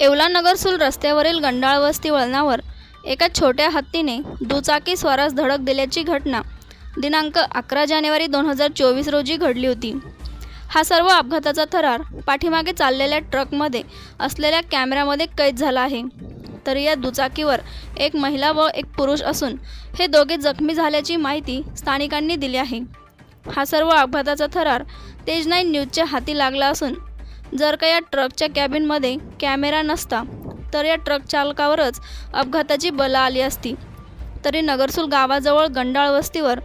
येवला नगरसूल रस्त्यावरील गंडाळ वस्ती वळणावर एका छोट्या हत्तीने दुचाकी स्वारास धडक दिल्याची घटना दिनांक अकरा जानेवारी दोन हजार चोवीस रोजी घडली होती. हा सर्व अपघाताचा थरार पाठीमागे चाललेल्या ट्रकमध्ये असलेल्या कॅमेऱ्यामध्ये कैद झाला आहे. तर या दुचाकीवर एक महिला व एक पुरुष असून हे दोघे जखमी झाल्याची माहिती स्थानिकांनी दिली आहे. हा सर्व अपघाताचा थरार तेज नाईन न्यूजच्या हाती लागला असून जर का या ट्रकच्या कॅबिनमध्ये कॅमेरा नसता तर या ट्रक चालकावरच अपघाताची बला आली असती. तरी नगरसूल गावाजवळ गंडाळ वस्तीवर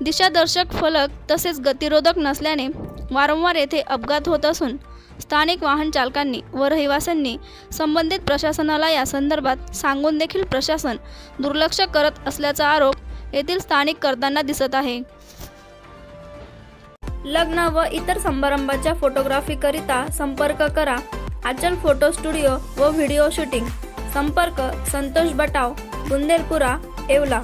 दिशादर्शक फलक तसेच गतिरोधक नसल्याने वारंवार येथे अपघात होत असून स्थानिक वाहन चालकांनी व रहिवाशांनी संबंधित प्रशासनाला या संदर्भात सांगून देखील प्रशासन दुर्लक्ष करत असल्याचा आरोप येथील स्थानिक करताना दिसत आहे. लग्न व इतर समारंभाच्या फोटोग्राफीकरिता संपर्क करा. आचल फोटो स्टुडिओ व व्हिडिओ शूटिंग. संपर्क संतोष बटाव बुंदेलपुरा येवला.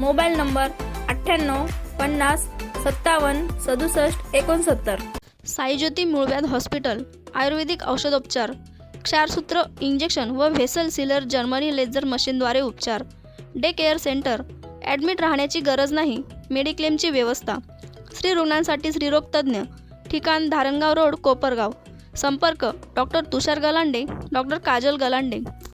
मोबाईल नंबर अठ्ठ्याण्णव पन्नास सत्तावन्न सदुसष्ट एकोणसत्तर. साईज्योती मूळव्याध हॉस्पिटल आयुर्वेदिक औषधोपचार. क्षारसूत्र इंजेक्शन व व्हेसल सिलर जर्मनी लेझर मशीनद्वारे उपचार. Day care centre. ॲडमिट राहण्याची गरज नाही. मेडिक्लेमची व्यवस्था. स्त्री रुग्णांसाठी स्त्रीरोग तज्ज्ञ ठिकाण धारणगाव रोड कोपरगाव. संपर्क डॉक्टर तुषार गलांडे डॉक्टर काजल गलांडे.